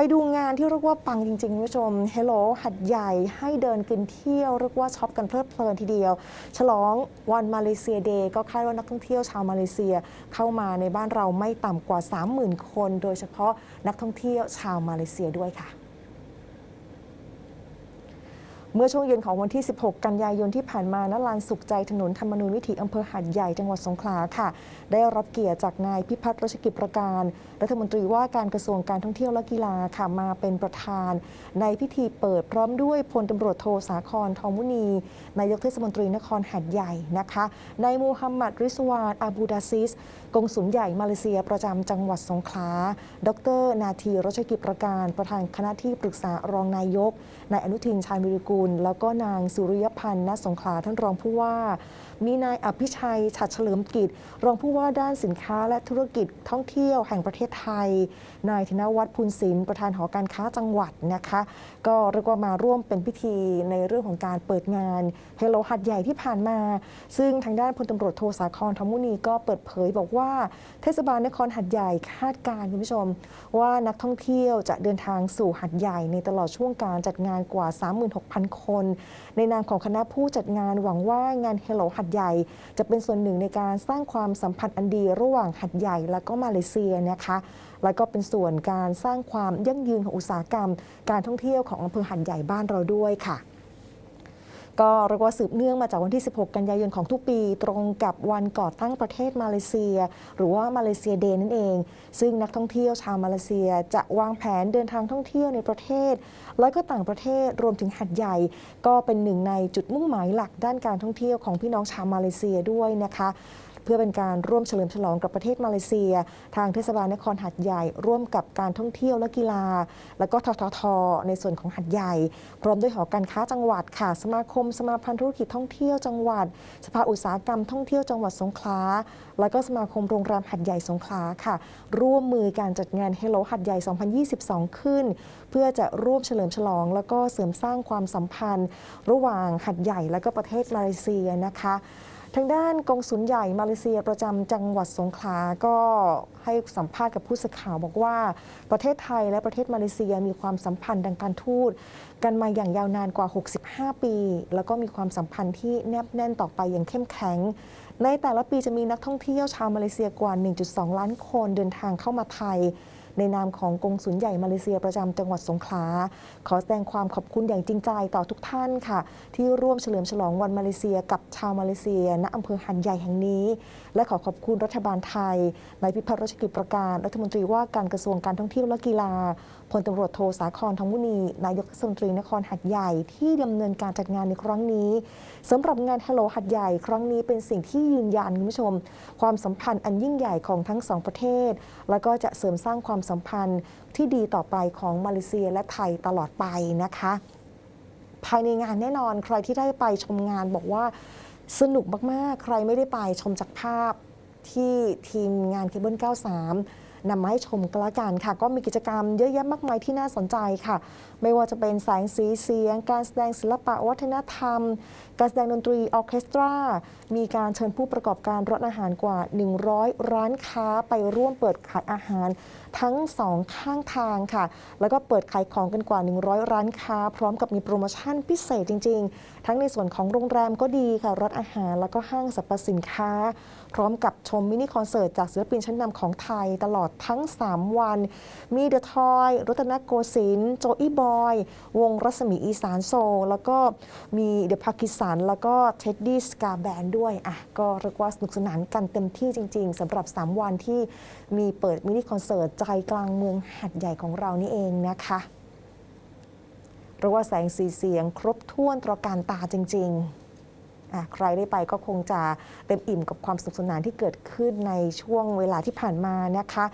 ไปดูงานที่เรียกว่าปังจริงๆคุณผู้ชม Hello หัดใหญ่ให้เดินกินเที่ยวเรียกว่าช็อปกันเพลิดเพลินทีเดียว ฉลองวันมาเลเซียเดย์ก็คาดว่านักท่องเที่ยวชาวมาเลเซียเข้ามาในบ้านเราไม่ต่ำกว่า 30,000 คน โดยเฉพาะนักท่องเที่ยวชาวมาเลเซียด้วยค่ะ เมื่อช่วงเย็นของวันที่ 16 กันยายนที่ผ่านมาณลานสุขใจถนนธรรมนูญวิถีอำเภอหัดใหญ่จังหวัดสงขลาค่ะ ได้รับเกียรติจากนายพิพัฒน์รัชกิจประการ รัฐมนตรีว่าการกระทรวงการท่องเที่ยวและกีฬาค่ะมาเป็นประธาน ในพิธีเปิดพร้อมด้วยพลตำรวจโทสาครทองมุนีนายกเทศมนตรีนครหัดใหญ่นะคะนายมูฮัมหมัดริสวานอาบูดาซิสกงสุลใหญ่มาเลเซียประจำจังหวัดสงขลา ดร นาทีรัชกิจประการ ประธานคณะที่ปรึกษารองนายกนายอนุทินชาญวิริกูลแล้วก็นางสุริยพันธ์ณสงขลาท่านรองผู้ว่า มีนายอภิชัยฉัดเฉลิมกิจ รองผู้ว่าด้านสินค้าและธุรกิจท่องเที่ยวแห่งประเทศไทย นายธนวัฒน์พูนศิลป์ประธานหอการค้าจังหวัดนะคะ ก็เรียกว่ามาร่วมเป็นพิธีในเรื่องของการเปิดงานเฮโลหัดใหญ่ที่ผ่านมา ซึ่งทางด้านพลตำรวจโทสาครทมุนีก็เปิดเผยบอกว่าเทศบาลนครหัดใหญ่คาดการณ์คุณผู้ชม ว่านักท่องเที่ยวจะเดินทางสู่หัดใหญ่ในตลอดช่วงการจัดงานกว่า 36,000คน ในนามของคณะผู้จัดงานหวังว่างานเฮโลหัดใหญ่ จะเป็นส่วนหนึ่งในการสร้างความสัมพันธ์อันดีระหว่างหัดใหญ่ และก็มาเลเซียนะคะแล้วก็เป็นส่วนการสร้างความยั่งยืนของอุตสาหกรรม การท่องเที่ยวของอำเภอหัดใหญ่บ้านเราด้วยค่ะ ก็เรียกว่าสืบเนื่องมาจากวันที่ 16 กันยายนของทุกปี ตรงกับวันก่อตั้งประเทศมาเลเซีย หรือว่ามาเลเซียเดย์นั่นเอง ซึ่งนักท่องเที่ยวชาวมาเลเซียจะวางแผนเดินทางท่องเที่ยวในประเทศ และก็ต่างประเทศรวมถึงหัดใหญ่ ก็เป็นหนึ่งในจุดมุ่งหมายหลักด้านการท่องเที่ยวของพี่น้องชาวมาเลเซียด้วยนะคะ พื่อเป็นการร่วมเฉลิมฉลองกับประเทศมาเลเซีย ทางเทศบาลนครหัดใหญ่ ร่วมกับการท่องเที่ยวและกีฬา แล้วก็ททท ในส่วนของหัดใหญ่ พร้อมด้วยหอการค้าจังหวัดค่ะสมาคม สมาพันธ์ธุรกิจท่องเที่ยวจังหวัด สภาอุตสาหกรรมท่องเที่ยวจังหวัดสงขลาแล้วก็สมาคมโรงแรมหัดใหญ่สงขลาค่ะ ร่วมมือการจัดงาน Hello หัดใหญ่ 2022 ขึ้น เพื่อจะร่วมเฉลิมฉลอง แล้วก็เสริมสร้างความสัมพันธ์ ระหว่างหัดใหญ่และก็ประเทศมาเลเซียนะคะ ทางด้านกองสุลใหญ่มาเลเซียประจำจังหวัดสงขลาก็ให้สัมภาษณ์กับผู้สื่อข่าวบอกว่า ประเทศไทยและประเทศมาเลเซียมีความสัมพันธ์ดังการทูตกันมาอย่างยาวนานกว่า 65 ปี แล้วก็มีความสัมพันธ์ที่แนบแน่นต่อไปอย่างเข้มแข็ง ในแต่ละปีจะมีนักท่องเที่ยวชาวมาเลเซียกว่า 1.2 ล้านคนเดินทางเข้ามาไทย ในนามของกงสุลใหญ่มาเลเซียประจำจังหวัดสงขลา ขอแสดงความขอบคุณอย่างจริงใจต่อทุกท่านค่ะ ที่ร่วมเฉลิมฉลองวันมาเลเซียกับชาวมาเลเซีย ณอำเภอหันใหญ่แห่งนี้ และขอขอบคุณรัฐบาลไทยนายพิพัฒน์รัชกิจประการ รัฐมนตรีว่าการกระทรวงการท่องเที่ยวและกีฬาพลตำรวจโทสาครทองมุนี นายกเทศมนตรีนครหัดใหญ่ที่ดำเนินการจัดงานในครั้งนี้สำหรับงาน Hello หัดใหญ่ ครั้งนี้เป็นสิ่งที่ยืนยันคุณผู้ชม ความสัมพันธ์อันยิ่งใหญ่ของทั้งสองประเทศ แล้วก็จะเสริมสร้างความสัมพันธ์ที่ดีต่อไปของมาเลเซียและไทยตลอดไปนะคะ ภายในงานแน่นอนใครที่ได้ไปชมงานบอกว่าสนุกมากๆ ใครไม่ได้ไปชมจากภาพที่ทีมงานเคเบิล93 นำมาให้ชมกันละกันค่ะ ก็มีกิจกรรมเยอะแยะมากมายที่น่าสนใจค่ะ ไม่ว่าจะเป็นแสงสีเสียง การแสดงศิลปะวัฒนธรรม การแสดงดนตรีออเคสตรา มีการเชิญผู้ประกอบการร้านอาหารกว่า 100 ร้านค้าไปร่วมเปิดขายอาหารทั้งสองข้างทางค่ะ แล้วก็เปิดขายของกันกว่า 100 ร้านค้า พร้อมกับมีโปรโมชั่นพิเศษจริง ๆ ทั้งในส่วนของโรงแรมก็ดีค่ะร้านอาหารแล้วก็ห้างสรรพสินค้า พร้อมกับชมมินิคอนเสิร์ตจากศิลปินชั้นนำของไทยตลอดทั้ง 3 วัน มีเดอะทอย รัตนโกสินทร์โจอี้บอย วงรัศมีอีสานโซ แล้วก็มีเดอะพากิสัน แล้วก็เท็ดดี้สกาแบนด้วยอะก็เรียกว่าสนุกสนานกันเต็มที่จริง ๆสำหรับ 3 วันที่มีเปิดมินิคอนเสิร์ตใจกลางเมืองหัดใหญ่ของเรานี่เองนะคะเรียกว่าแสงสีเสียงครบถ้วนตระการตาจริง ๆ ใครได้ไปก็คงจะเต็มอิ่มกับความสุขสนานที่เกิดขึ้นในช่วงเวลาที่ผ่านมานะคะ